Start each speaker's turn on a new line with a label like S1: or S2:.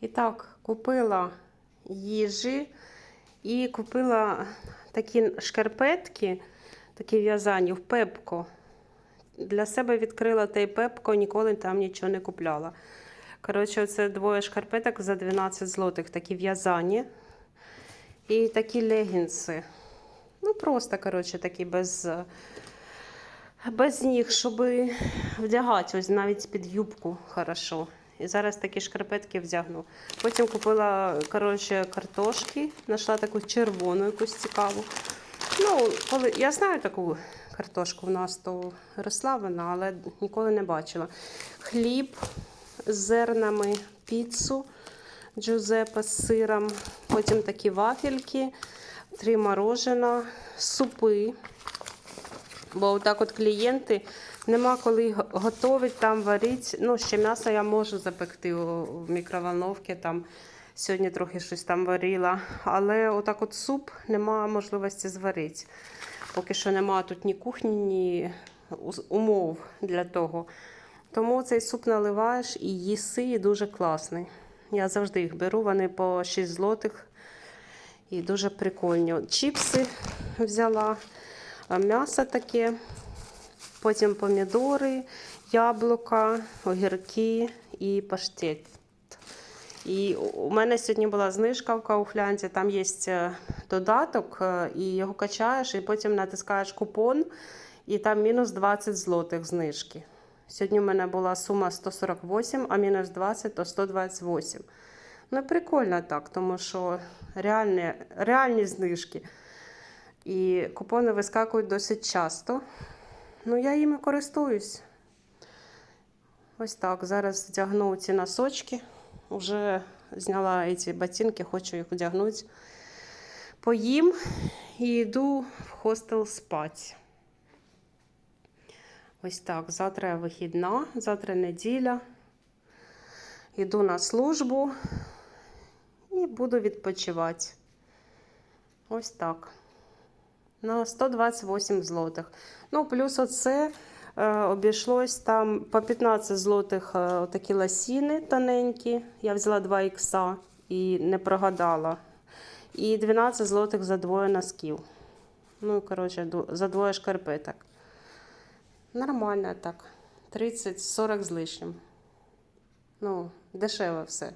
S1: І так, купила їжі і купила такі шкарпетки, такі в'язані в пепко. Для себе відкрила той пепко, ніколи там нічого не купляла. Коротше, це двоє шкарпеток за 12 злотих, такі в'язані. І такі легінси. Ну, просто, коротше, такі без, без ніг, щоб вдягати, ось навіть під юбку хорошо. І зараз такі шкарпетки вдягну. Потім купила коротше, картошки, знайшла таку червону, якусь цікаву. Ну, коли я знаю таку картошку в нас, то росла вона, але ніколи не бачила. Хліб з зернами, піцу Джузеппе з сиром, потім такі вафельки, три морожена, супи. Бо отак от клієнти нема коли го- готовить там варити. Ну, ще м'ясо я можу запекти в мікроволновці. Там сьогодні трохи щось там варила. Але отак от суп нема можливості зварити. Поки що нема тут ні кухні, ні умов для того. Тому цей суп наливаєш і їси, і дуже класний. Я завжди їх беру, вони по 6 злотих. І дуже прикольні. Чіпси взяла, м'ясо таке, потім помідори, яблука, огірки і паштет. І у мене сьогодні була знижка в Кауфлянці, там є е, додаток, е, і його качаєш, і потім натискаєш купон, і там мінус 20 злотих знижки. Сьогодні у мене була сума 148, а мінус 20 то 128. Ну, прикольно так, тому що реальні, реальні знижки. І купони вискакують досить часто. Ну, я їми користуюсь. Ось так. Зараз вдягну ці носочки. Уже зняла ці ботинки, хочу їх вдягнути. Поїм і йду в хостел спати. Ось так. Завтра вихідна, завтра неділя. Йду на службу і буду відпочивати. Ось так. На 128 злотих. Ну, плюс оце е, обійшлось там по 15 злотих е, такі ласіни тоненькі. Я взяла 2 ікса і не прогадала. І 12 злотих за двоє носків. Ну, коротше, за двоє шкарпеток. Нормально так. 30-40 з лишнім. Ну, дешево все.